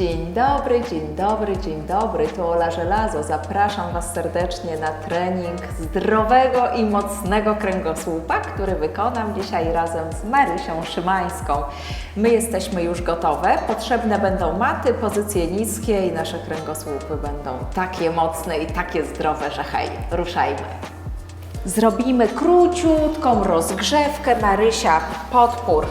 Dzień dobry, dzień dobry, dzień dobry. Tu Ola Żelazo. Zapraszam Was serdecznie na trening zdrowego i mocnego kręgosłupa, który wykonam dzisiaj razem z Marysią Szymańską. My jesteśmy już gotowe. Potrzebne będą maty, pozycje niskie i nasze kręgosłupy będą takie mocne i takie zdrowe, że hej, ruszajmy. Zrobimy króciutką rozgrzewkę. Marysia podpór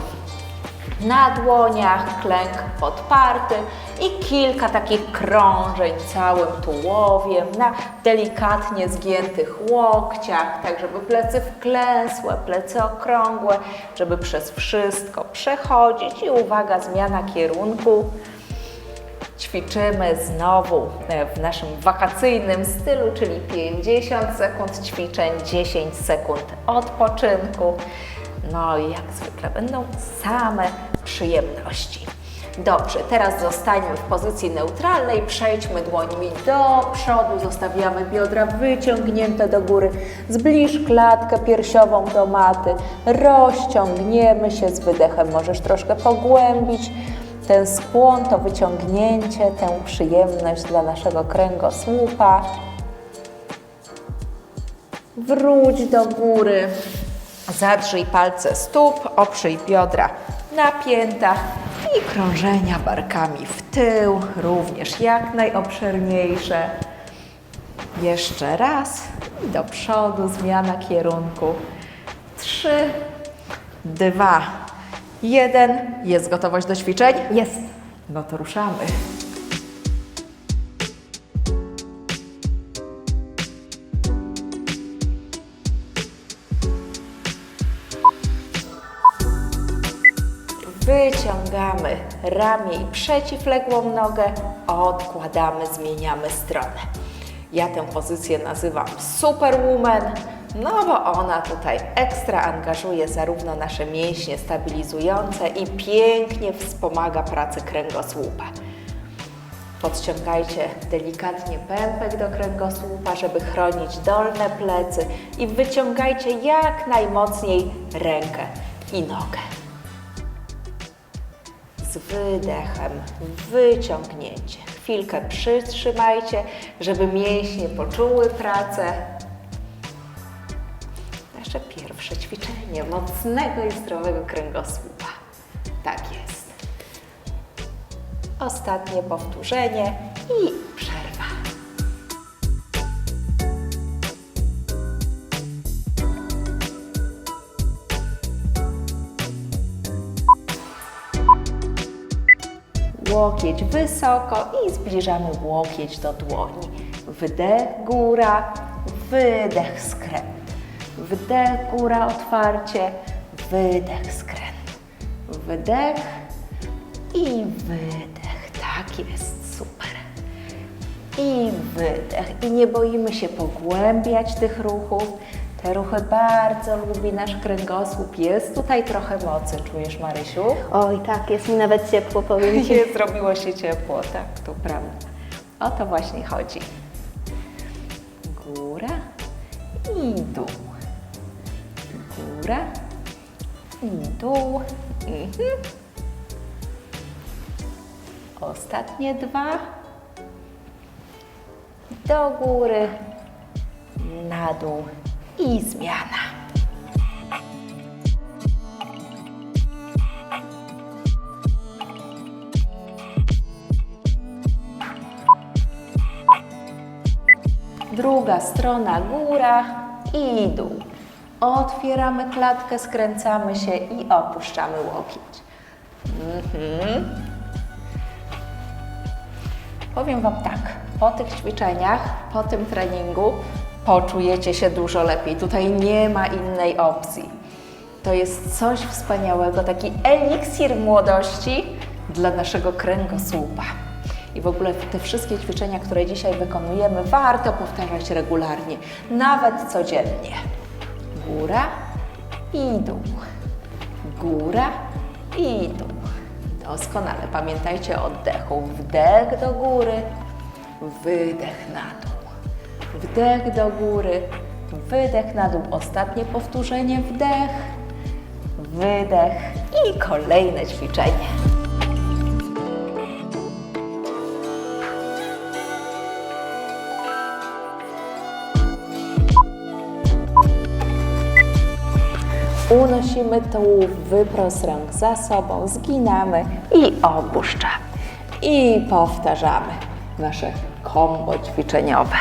na dłoniach, klęk podparty i kilka takich krążeń całym tułowiem na delikatnie zgiętych łokciach, tak żeby plecy wklęsłe, plecy okrągłe, żeby przez wszystko przechodzić i uwaga, zmiana kierunku. Ćwiczymy znowu e, w naszym wakacyjnym stylu, czyli 50 sekund ćwiczeń, 10 sekund odpoczynku. No i jak zwykle będą same przyjemności. Dobrze, teraz zostańmy w pozycji neutralnej, przejdźmy dłońmi do przodu, zostawiamy biodra wyciągnięte do góry, zbliż klatkę piersiową do maty, rozciągniemy się z wydechem, możesz troszkę pogłębić ten skłon, to wyciągnięcie, tę przyjemność dla naszego kręgosłupa. Wróć do góry, zadrzyj palce stóp, oprzyj biodra na piętach i krążenia barkami w tył, również jak najobszerniejsze. Jeszcze raz i do przodu, zmiana kierunku. Trzy, dwa, jeden. Jest gotowość do ćwiczeń? Jest. No to ruszamy. Wyciągamy ramię i przeciwległą nogę, odkładamy, zmieniamy stronę. Ja tę pozycję nazywam Superwoman, no bo ona tutaj ekstra angażuje zarówno nasze mięśnie stabilizujące i pięknie wspomaga pracę kręgosłupa. Podciągajcie delikatnie pępek do kręgosłupa, żeby chronić dolne plecy i wyciągajcie jak najmocniej rękę i nogę. Z wydechem, wyciągnięcie. Chwilkę przytrzymajcie, żeby mięśnie poczuły pracę. Nasze pierwsze ćwiczenie mocnego i zdrowego kręgosłupa. Tak jest. Ostatnie powtórzenie i Łokieć wysoko i zbliżamy łokieć do dłoni. Wdech, góra, wydech, skręt. Wdech, góra, otwarcie, wydech, skręt. Wdech i wydech. Tak jest, super. I wydech. I nie boimy się pogłębiać tych ruchów. Te ruchy bardzo lubi nasz kręgosłup. Jest tutaj trochę mocy, czujesz Marysiu? Oj, tak, jest mi nawet ciepło, powiem Ci. Nie zrobiło się ciepło, tak, to prawda. O to właśnie chodzi. Góra i dół. Góra i dół. Mhm. Ostatnie dwa. Do góry, na dół i zmiana. Druga strona góra i dół. Otwieramy klatkę, skręcamy się i opuszczamy łokieć. Mhm. Powiem Wam tak, po tych ćwiczeniach, po tym treningu poczujecie się dużo lepiej. Tutaj nie ma innej opcji. To jest coś wspaniałego, taki eliksir młodości dla naszego kręgosłupa. I w ogóle te wszystkie ćwiczenia, które dzisiaj wykonujemy, warto powtarzać regularnie, nawet codziennie. Góra i dół. Góra i dół. Doskonale. Pamiętajcie o oddechu. Wdech do góry, wydech na dół wdech do góry, wydech na dół. Ostatnie powtórzenie, wdech, wydech i kolejne ćwiczenie. Unosimy tułów, wyprost rąk za sobą, zginamy i opuszczamy. I powtarzamy nasze kombo ćwiczeniowe.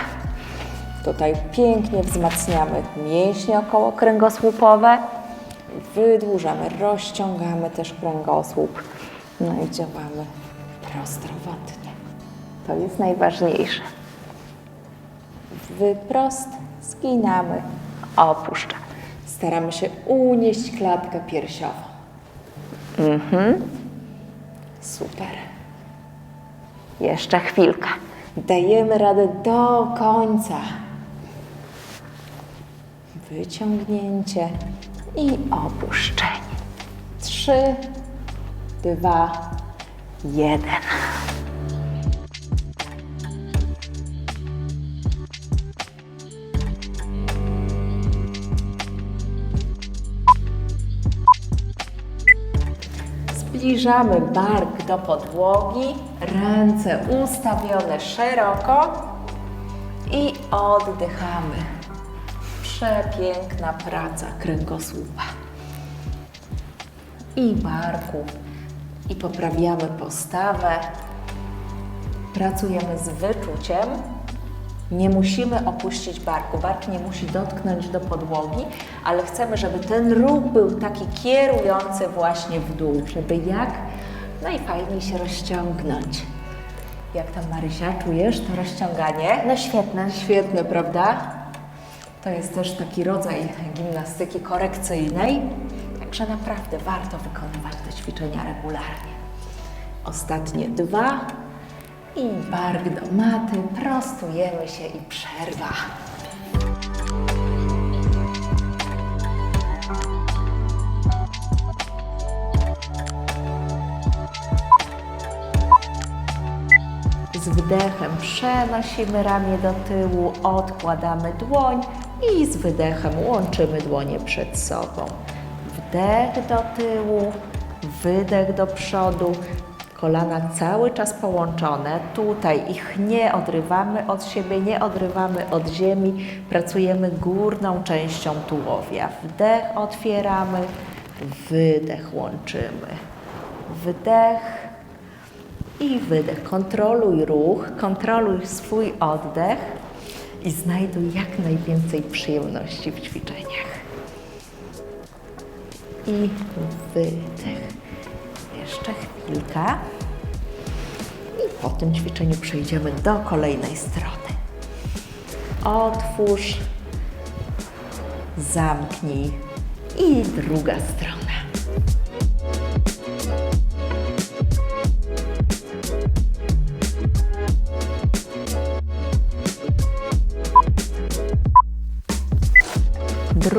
Tutaj pięknie wzmacniamy mięśnie okołokręgosłupowe. Wydłużamy, rozciągamy też kręgosłup. No i działamy prozdrowotnie. To jest najważniejsze. Wyprost, zginamy, opuszczamy. Staramy się unieść klatkę piersiową. Mhm. Super. Jeszcze chwilkę. Dajemy radę do końca. Wyciągnięcie i opuszczenie. Trzy, dwa, jeden. Zbliżamy bark do podłogi, ręce ustawione szeroko i oddychamy. Przepiękna praca kręgosłupa i barku. I poprawiamy postawę. Pracujemy z wyczuciem. Nie musimy opuścić barku. Bark nie musi dotknąć do podłogi, ale chcemy, żeby ten ruch był taki kierujący właśnie w dół, żeby jak najfajniej się rozciągnąć. Jak tam Marysia, czujesz to rozciąganie? No świetne. Świetne, prawda? To jest też taki rodzaj gimnastyki korekcyjnej, także naprawdę warto wykonywać te ćwiczenia regularnie. Ostatnie dwa i bark do maty, prostujemy się i przerwa. Z wdechem przenosimy ramię do tyłu, odkładamy dłoń i z wydechem łączymy dłonie przed sobą. Wdech do tyłu, wydech do przodu, kolana cały czas połączone. Tutaj ich nie odrywamy od siebie, nie odrywamy od ziemi. Pracujemy górną częścią tułowia. Wdech otwieramy, wydech łączymy. Wdech, i wydech. Kontroluj ruch, kontroluj swój oddech i znajduj jak najwięcej przyjemności w ćwiczeniach. I wydech. Jeszcze chwilka. I po tym ćwiczeniu przejdziemy do kolejnej strony. Otwórz, zamknij i druga strona.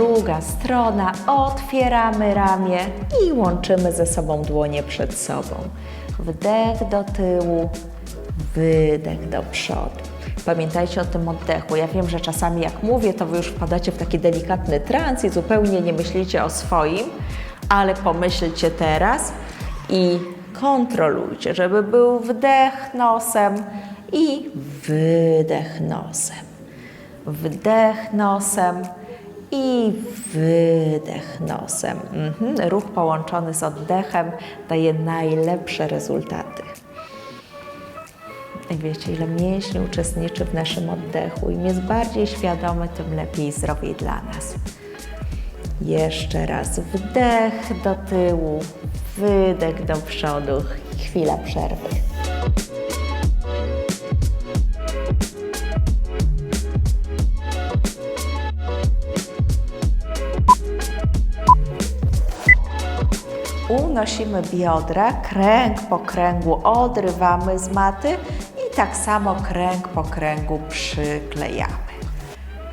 Druga strona, otwieramy ramię i łączymy ze sobą dłonie przed sobą. Wdech do tyłu, wydech do przodu. Pamiętajcie o tym oddechu. Ja wiem, że czasami jak mówię, to Wy już wpadacie w taki delikatny trans i zupełnie nie myślicie o swoim, ale pomyślcie teraz i kontrolujcie, żeby był wdech nosem i wydech nosem. Wdech nosem i wydech nosem. Mhm. Ruch połączony z oddechem daje najlepsze rezultaty. I wiecie, ile mięśni uczestniczy w naszym oddechu. Im jest bardziej świadomy, tym lepiej i zdrowiej dla nas. Jeszcze raz wdech do tyłu, wydech do przodu. Chwila przerwy. Unosimy biodra, kręg po kręgu odrywamy z maty i tak samo kręg po kręgu przyklejamy.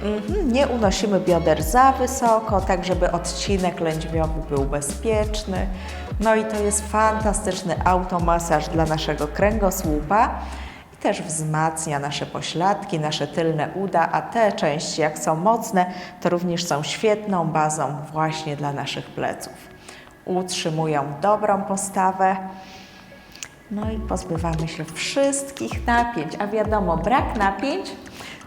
Mhm, Nie unosimy bioder za wysoko, tak żeby odcinek lędźwiowy był bezpieczny. No i to jest fantastyczny automasaż dla naszego kręgosłupa i też wzmacnia nasze pośladki, nasze tylne uda, a te części, jak są mocne, to również są świetną bazą właśnie dla naszych pleców. Utrzymują dobrą postawę. No i pozbywamy się wszystkich napięć, a wiadomo, brak napięć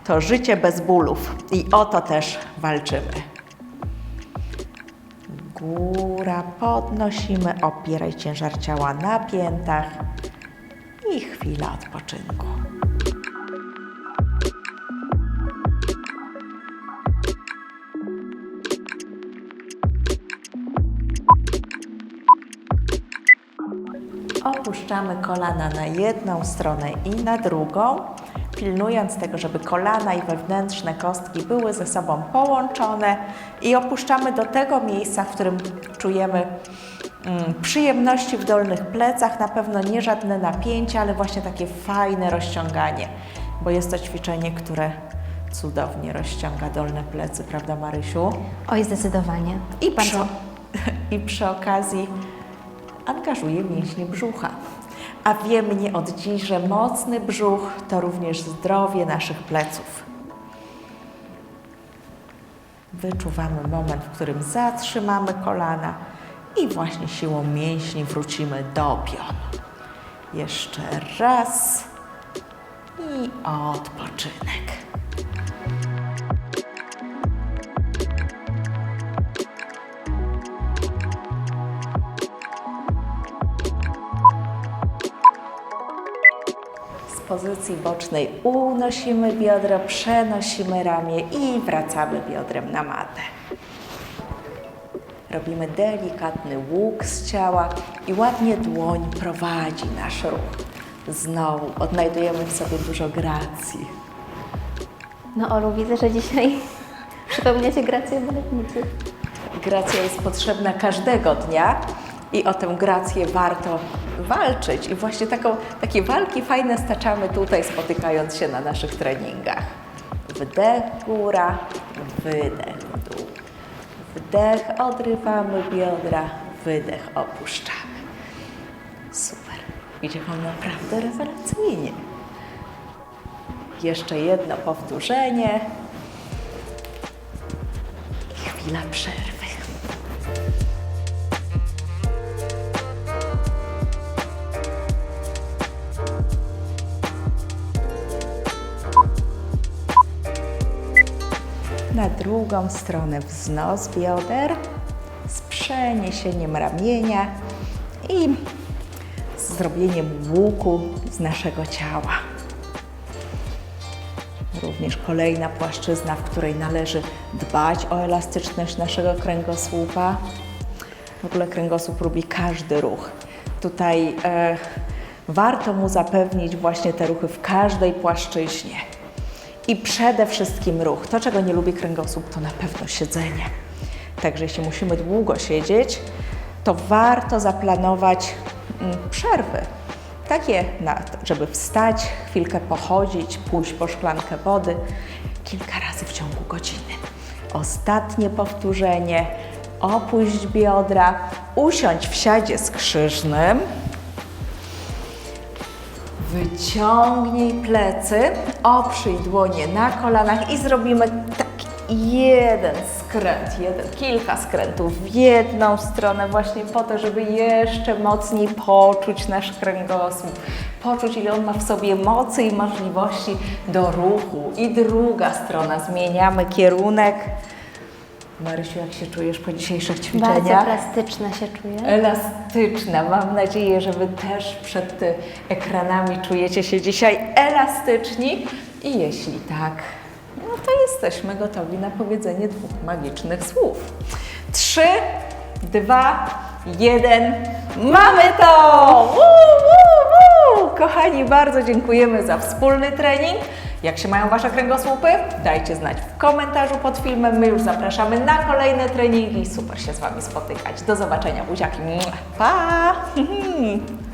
to życie bez bólów i o to też walczymy. góra, podnosimy, opieraj ciężar ciała na piętach i chwila odpoczynku. Opuszczamy kolana na jedną stronę i na drugą, pilnując tego, żeby kolana i wewnętrzne kostki były ze sobą połączone i opuszczamy do tego miejsca, w którym czujemy mm, przyjemności w dolnych plecach, na pewno nie żadne napięcie, ale właśnie takie fajne rozciąganie, bo jest to ćwiczenie, które cudownie rozciąga dolne plecy, prawda Marysiu? Oj, zdecydowanie. I przy. I przy okazji angażuje mięśnie brzucha. A wiemy nie od dziś, że mocny brzuch to również zdrowie naszych pleców. Wyczuwamy moment, w którym zatrzymamy kolana i właśnie siłą mięśni wrócimy do pionu. Jeszcze raz i odpoczynek. Pozycji bocznej unosimy biodro, przenosimy ramię i wracamy biodrem na matę. Robimy delikatny łuk z ciała i ładnie dłoń prowadzi nasz ruch. Znowu odnajdujemy w sobie dużo gracji. No Olu, widzę, że dzisiaj przypełniacie grację baletnicy. Gracja jest potrzebna każdego dnia i o tę grację warto walczyć. I właśnie taką, takie walki fajne staczamy tutaj, spotykając się na naszych treningach. Wdech, góra, wydech, dół. Wdech, odrywamy biodra, wydech, opuszczamy. Super. Idzie Wam naprawdę rewelacyjnie. Jeszcze jedno powtórzenie. Chwila przerwy. Na drugą stronę wznos bioder z przeniesieniem ramienia i zrobieniem łuku z naszego ciała. Również kolejna płaszczyzna, w której należy dbać o elastyczność naszego kręgosłupa. W ogóle kręgosłup lubi każdy ruch. Tutaj e, warto mu zapewnić właśnie te ruchy w każdej płaszczyźnie. I przede wszystkim ruch. To, czego nie lubi kręgosłup, to na pewno siedzenie. Także jeśli musimy długo siedzieć, to warto zaplanować mm, przerwy. Takie, żeby wstać, chwilkę pochodzić, pójść po szklankę wody kilka razy w ciągu godziny. Ostatnie powtórzenie. Opuść biodra, usiądź w siadzie skrzyżnym. Wyciągnij plecy, oprzyj dłonie na kolanach i zrobimy taki jeden skręt, jeden, kilka skrętów w jedną stronę właśnie po to, żeby jeszcze mocniej poczuć nasz kręgosłup, poczuć ile on ma w sobie mocy i możliwości do ruchu. I druga strona, zmieniamy kierunek. Marysiu, jak się czujesz po dzisiejszych Bardzo ćwiczeniach? plastyczna się czuję. elastyczna. Mam nadzieję, że Wy też przed y, ekranami czujecie się dzisiaj elastyczni. I jeśli tak, no to jesteśmy gotowi na powiedzenie dwóch magicznych słów. Trzy, dwa, jeden. Mamy to! Woo, woo, woo! Kochani, bardzo dziękujemy za wspólny trening. Jak się mają Wasze kręgosłupy? Dajcie znać w komentarzu pod filmem. My już zapraszamy na kolejne treningi. Super się z Wami spotykać. Do zobaczenia, buziaki. Pa!